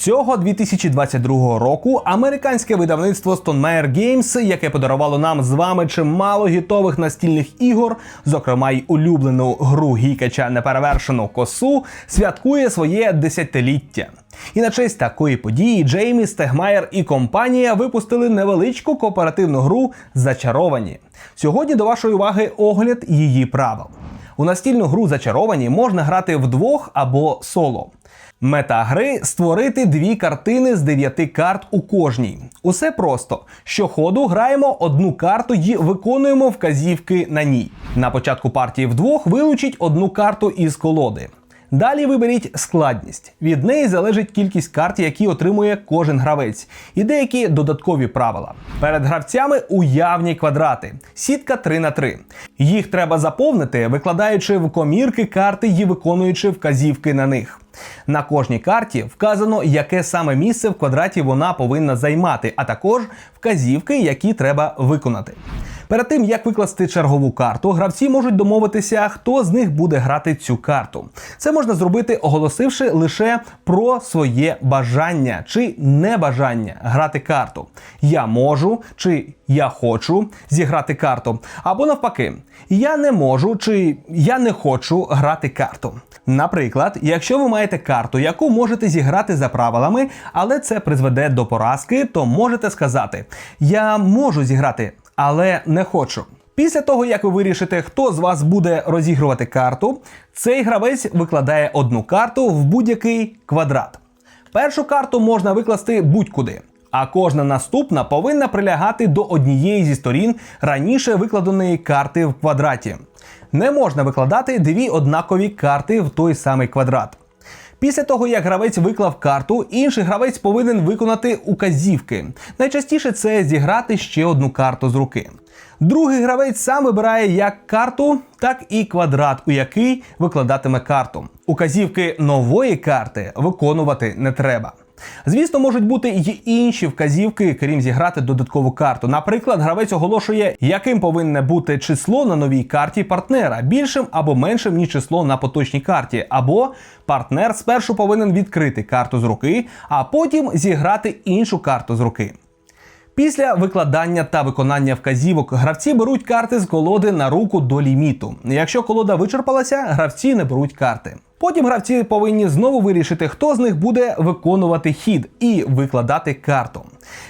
Цього 2022 року американське видавництво Stonemaier Games, яке подарувало нам з вами чимало гітових настільних ігор, зокрема й улюблену гру гікача неперевершену косу, святкує своє десятиліття. І на честь такої події Джеймі Стегмаєр і компанія випустили невеличку кооперативну гру Зачаровані. Сьогодні до вашої уваги огляд її правил. У настільну гру зачаровані можна грати вдвох або соло. Мета гри створити дві картини з дев'яти карт у кожній. Усе просто. Щоходу граємо одну карту і виконуємо вказівки на ній. На початку партії вдвох вилучіть одну карту із колоди. Далі виберіть складність. Від неї залежить кількість карт, які отримує кожен гравець, і деякі додаткові правила. Перед гравцями уявні квадрати. Сітка 3 на 3 Їх треба заповнити, викладаючи в комірки карти і виконуючи вказівки на них. На кожній карті вказано, яке саме місце в квадраті вона повинна займати, а також вказівки, які треба виконати. Перед тим як викласти чергову карту, гравці можуть домовитися, хто з них буде грати цю карту. Це можна зробити, оголосивши лише про своє бажання чи небажання грати карту. Я можу чи я хочу зіграти карту. Або навпаки, я не можу чи я не хочу грати карту. Наприклад, якщо ви маєте карту, яку можете зіграти за правилами, але це призведе до поразки, то можете сказати: Я можу зіграти, але не хочу. Після того, як ви вирішите, хто з вас буде розігрувати карту, цей гравець викладає одну карту в будь-який квадрат. Першу карту можна викласти будь-куди, а кожна наступна повинна прилягати до однієї зі сторін раніше викладеної карти в квадраті. Не можна викладати дві однакові карти в той самий квадрат. Після того, як гравець виклав карту, інший гравець повинен виконати указівки. Найчастіше це зіграти ще одну карту з руки. Другий гравець сам вибирає як карту, так і квадрат, у який викладатиме карту. Указівки нової карти виконувати не треба. Звісно, можуть бути й інші вказівки, крім зіграти додаткову карту. Наприклад, гравець оголошує, яким повинне бути число на новій карті партнера, більшим або меншим, ніж число на поточній карті. Або партнер спершу повинен відкрити карту з руки, а потім зіграти іншу карту з руки. Після викладання та виконання вказівок гравці беруть карти з колоди на руку до ліміту. Якщо колода вичерпалася, гравці не беруть карти. Потім гравці повинні знову вирішити, хто з них буде виконувати хід і викладати карту.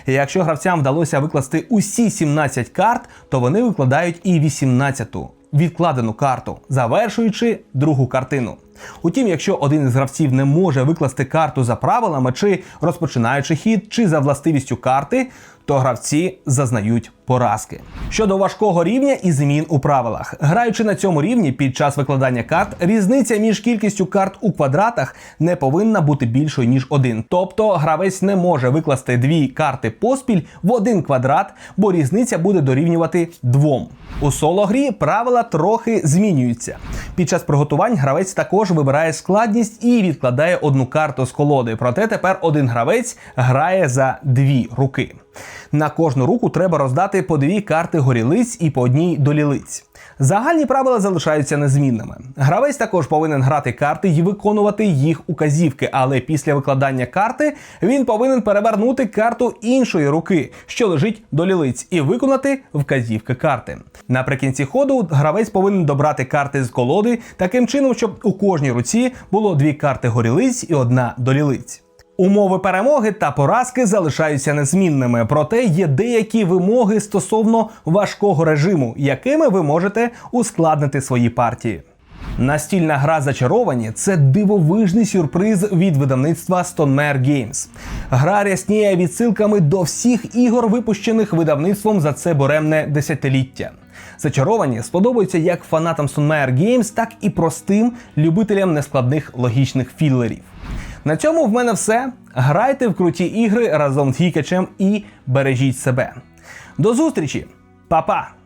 Якщо гравцям вдалося викласти усі 17 карт, то вони викладають і 18-ту відкладену карту, завершуючи другу картину. Утім, якщо один із гравців не може викласти карту за правилами, чи розпочинаючи хід, чи за властивістю карти, то гравці зазнають поразки. Щодо важкого рівня і змін у правилах, граючи на цьому рівні під час викладання карт, різниця між кількістю карт у квадратах не повинна бути більшою ніж один. Тобто гравець не може викласти дві карти поспіль в один квадрат, бо різниця буде дорівнювати двом. У соло грі правила трохи змінюються. Під час приготувань гравець також вибирає складність і відкладає одну карту з колоди. Проте тепер один гравець грає за дві руки. На кожну руку треба роздати по дві карти горілиць і по одній долілиць. Загальні правила залишаються незмінними. Гравець також повинен грати карти і виконувати їх указівки, але після викладання карти він повинен перевернути карту іншої руки, що лежить до лілиць, і виконати вказівки карти. Наприкінці ходу гравець повинен добрати карти з колоди таким чином, щоб у кожній руці було дві карти горілиць і одна долілиць. Умови перемоги та поразки залишаються незмінними, проте є деякі вимоги стосовно важкого режиму, якими ви можете ускладнити свої партії. Настільна гра зачаровані це дивовижний сюрприз від видавництва Stonemaier Games. Гра рясніє відсилками до всіх ігор, випущених видавництвом за це буремне десятиліття. Зачаровані сподобаються як фанатам Stonemaier Games, так і простим любителям нескладних логічних філерів. На цьому в мене все. Грайте в круті ігри разом з Гікачем і бережіть себе. До зустрічі, Па-па!